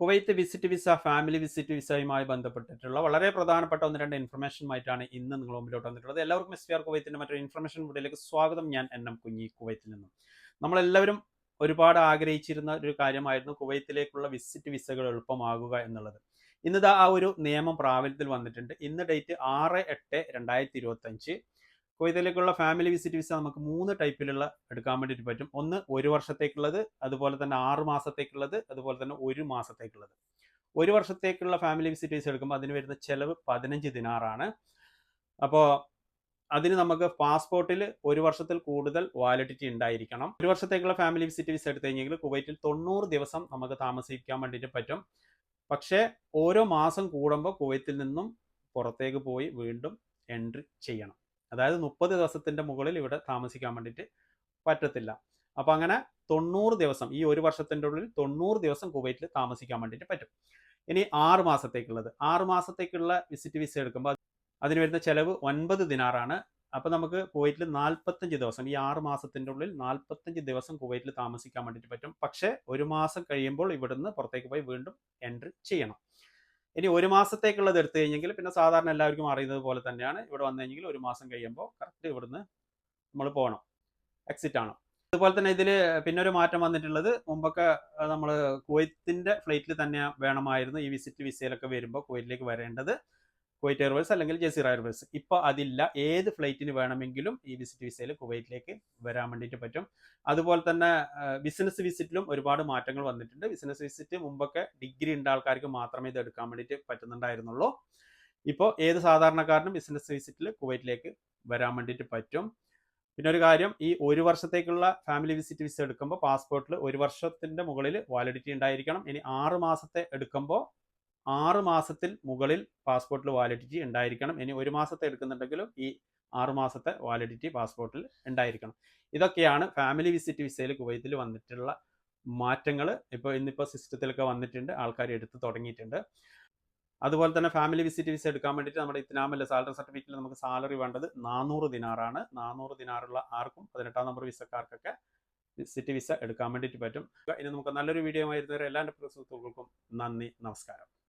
Kuwait visit visa family visit വിസയുമായി ബന്ധപ്പെട്ടിട്ടുള്ള വളരെ പ്രധാനപ്പെട്ട ഒന്ന് രണ്ട് ഇൻഫർമേഷനുമായിട്ടാണ് ഇന്ന് നിങ്ങൾ മുമ്പിലോട്ട് വന്നിട്ടുള്ളത്. എല്ലാവർക്കും എസ് പി ആർ കുവൈത്തിന്റെ മറ്റൊരു ഇൻഫർമേഷൻ വീഡിയോയിലേക്ക് സ്വാഗതം. ഞാൻ എൻ എം കുഞ്ഞി കുവൈത്തിൽ നിന്നും. നമ്മളെല്ലാവരും ഒരുപാട് ആഗ്രഹിച്ചിരുന്ന ഒരു കാര്യമായിരുന്നു കുവൈത്തിലേക്കുള്ള വിസിറ്റ് വിസകൾ എളുപ്പമാകുക എന്നുള്ളത്. ഇന്നിതാ ആ ഒരു നിയമം പ്രാബല്യത്തിൽ വന്നിട്ടുണ്ട്. ഇന്ന് ഡേറ്റ് ആറ് എട്ട് രണ്ടായിരത്തി ഇരുപത്തി അഞ്ച് കുവൈത്തിലേക്കുള്ള ഫാമിലി വിസിറ്റ് വിസ നമുക്ക് മൂന്ന് ടൈപ്പിലുള്ള എടുക്കാൻ വേണ്ടിയിട്ട് പറ്റും. ഒന്ന് ഒരു വർഷത്തേക്കുള്ളത് അതുപോലെ തന്നെ ആറ് മാസത്തേക്കുള്ളത് അതുപോലെ തന്നെ ഒരു മാസത്തേക്കുള്ളത്. ഒരു വർഷത്തേക്കുള്ള ഫാമിലി വിസിറ്റ് വിസ എടുക്കുമ്പോൾ അതിന് വരുന്ന ചെലവ് പതിനഞ്ച് ദിനാറാണ്. അപ്പോൾ അതിന് നമുക്ക് പാസ്പോർട്ടിൽ ഒരു വർഷത്തിൽ കൂടുതൽ വാലിഡിറ്റി ഉണ്ടായിരിക്കണം. ഒരു വർഷത്തേക്കുള്ള ഫാമിലി വിസിറ്റ് വിസ എടുത്തു കഴിഞ്ഞെങ്കിൽ കുവൈറ്റിൽ തൊണ്ണൂറ് ദിവസം നമുക്ക് താമസിക്കാൻ വേണ്ടിയിട്ട് പറ്റും. പക്ഷേ ഓരോ മാസം കൂടുമ്പോൾ കുവൈത്തിൽ നിന്നും പുറത്തേക്ക് പോയി വീണ്ടും എൻട്രി ചെയ്യണം. അതായത് മുപ്പത് ദിവസത്തിന്റെ മുകളിൽ ഇവിടെ താമസിക്കാൻ വേണ്ടിയിട്ട് പറ്റത്തില്ല. അപ്പോൾ അങ്ങനെ തൊണ്ണൂറ് ദിവസം ഈ ഒരു വർഷത്തിന്റെ ഉള്ളിൽ തൊണ്ണൂറ് ദിവസം കുവൈറ്റിൽ താമസിക്കാൻ വേണ്ടിയിട്ട് പറ്റും. ഇനി ആറ് മാസത്തേക്കുള്ളത്. ആറ് മാസത്തേക്കുള്ള വിസിറ്റ് വിസ എടുക്കുമ്പോൾ അതിന് വരുന്ന ചിലവ് ഒൻപത് ദിനാറാണ്. അപ്പോൾ നമുക്ക് കുവൈറ്റിൽ നാൽപ്പത്തഞ്ച് ദിവസം ഈ ആറ് മാസത്തിന്റെ ഉള്ളിൽ നാൽപ്പത്തഞ്ച് ദിവസം കുവൈറ്റിൽ താമസിക്കാൻ വേണ്ടിയിട്ട് പറ്റും. പക്ഷേ ഒരു മാസം കഴിയുമ്പോൾ ഇവിടുന്ന് പുറത്തേക്ക് പോയി വീണ്ടും എൻട്രി ചെയ്യണം. ഇനി ഒരു മാസത്തേക്കുള്ളത് എടുത്തു കഴിഞ്ഞെങ്കിൽ പിന്നെ സാധാരണ എല്ലാവർക്കും അറിയുന്നത് പോലെ തന്നെയാണ്. ഇവിടെ വന്നു കഴിഞ്ഞെങ്കിൽ ഒരു മാസം കഴിയുമ്പോൾ കറക്റ്റ് ഇവിടുന്ന് നമ്മൾ പോകണം എക്സിറ്റ് ആണ്. അതുപോലെ തന്നെ ഇതിൽ പിന്നെ ഒരു മാറ്റം വന്നിട്ടുള്ളത് മുമ്പൊക്കെ നമ്മൾ കുവൈത്തിന്റെ ഫ്ലൈറ്റിൽ തന്നെ വേണമായിരുന്നു ഈ വിസിറ്റ് വിസയിലൊക്കെ വരുമ്പോൾ കുവൈറ്റിലേക്ക് വരേണ്ടത്. കുവൈറ്റ് എയർവേസ് അല്ലെങ്കിൽ ജസീറ എയർവേസ്. ഇപ്പോൾ അതില്ല. ഏത് ഫ്ലൈറ്റിന് വേണമെങ്കിലും ഈ വിസിറ്റ് വിസയിൽ കുവൈറ്റിലേക്ക് വരാൻ വേണ്ടിയിട്ട് പറ്റും. അതുപോലെ തന്നെ ബിസിനസ് വിസിറ്റിലും ഒരുപാട് മാറ്റങ്ങൾ വന്നിട്ടുണ്ട്. ബിസിനസ് വിസിറ്റ് മുമ്പൊക്കെ ഡിഗ്രി ഉണ്ട ആൾക്കാർക്ക് മാത്രമേ ഇത് എടുക്കാൻ വേണ്ടിയിട്ട് പറ്റുന്നുണ്ടായിരുന്നുള്ളൂ. ഇപ്പോൾ ഏത് സാധാരണക്കാരനും ബിസിനസ് വിസിറ്റിൽ കുവൈറ്റിലേക്ക് വരാൻ വേണ്ടിയിട്ട് പറ്റും. പിന്നെ ഒരു കാര്യം ഈ ഒരു വർഷത്തേക്കുള്ള ഫാമിലി വിസിറ്റ് വിസ എടുക്കുമ്പോൾ പാസ്പോർട്ടിൽ ഒരു വർഷത്തിന്റെ മുകളിൽ വാലിഡിറ്റി ഉണ്ടായിരിക്കണം. ഇനി ആറ് മാസത്തെ എടുക്കുമ്പോൾ ആറ് മാസത്തിൽ മുകളിൽ പാസ്പോർട്ടിൽ വാലിഡിറ്റി ഉണ്ടായിരിക്കണം. ഇനി ഒരു മാസത്തെ എടുക്കുന്നുണ്ടെങ്കിലും ഈ ആറ് മാസത്തെ വാലിഡിറ്റി പാസ്പോർട്ടിൽ ഉണ്ടായിരിക്കണം. ഇതൊക്കെയാണ് ഫാമിലി വിസിറ്റ് വിസയിൽ കുവൈത്തിൽ വന്നിട്ടുള്ള മാറ്റങ്ങൾ ഇപ്പോൾ ഇന്നിപ്പോൾ സിസ്റ്റത്തിലൊക്കെ വന്നിട്ടുണ്ട്. ആൾക്കാർ എടുത്ത് തുടങ്ങിയിട്ടുണ്ട്. അതുപോലെ തന്നെ ഫാമിലി വിസിറ്റ് വിസ എടുക്കാൻ വേണ്ടിയിട്ട് നമ്മുടെ ഇത്തനാമല്ല സാലറി സർട്ടിഫിക്കറ്റിൽ നമുക്ക് സാലറി വേണ്ടത് നാനൂറ് ദിനാറാണ്. നാനൂറ് ദിനാറുള്ള ആർക്കും പതിനെട്ടാം നമ്പർ വിസക്കാർക്കൊക്കെ വിസിറ്റ് വിസ എടുക്കാൻ വേണ്ടിയിട്ട് പറ്റും. ഇനി നമുക്ക് നല്ലൊരു വീഡിയോ ആയിരുന്നവരെ എല്ലാ സുഹൃത്തുക്കൾക്കും നന്ദി നമസ്കാരം.